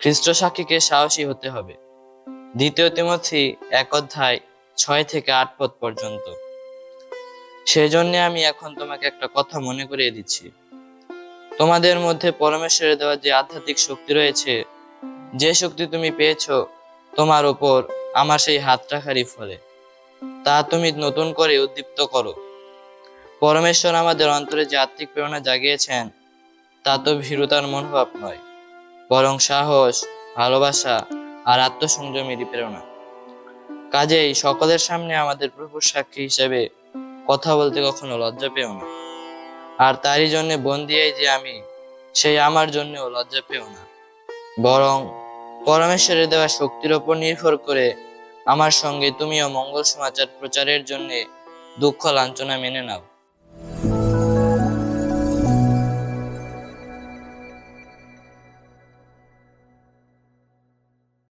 খ্রিস্ট সাক্ষীকে সাহসী হতে হবে। দ্বিতীয় তিমথি এক অধ্যায় ছয় থেকে আট পদ পর্যন্ত। সেই জন্য আমি এখন তোমাকে একটা কথা মনে করিয়ে দিচ্ছি। তোমাদের মধ্যে পরমেশ্বরের দেওয়া যে আধ্যাত্মিক শক্তি রয়েছে, যে শক্তি তুমি পেয়েছ, তোমার ওপর আমার সেই হাত রাখারই ফলে। তা তুমি নতুন করে উদ্দীপ্ত করো। পরমেশ্বর আমাদের অন্তরে যে আত্মিক প্রেরণা জাগিয়েছেন, তা তো ভীরুতার মনোভাব নয়। বরং সাহস, ভালোবাসা আর আত্মসংযমেরই প্রেরণা। কাজেই সকলের সামনে আমাদের প্রভুর সাক্ষী হিসেবে কথা বলতে কখনো লজ্জা পেও না। আর তারই জন্য বন্দিয়াই যে আমি, সেই আমার জন্যও লজ্জা পেও না। বরং পরমেশ্বরের দেওয়া শক্তির ওপর নির্ভর করে আমার সঙ্গে তুমিও মঙ্গল সমাচার প্রচারের জন্য দুঃখ লাঞ্ছনা মেনে নাও।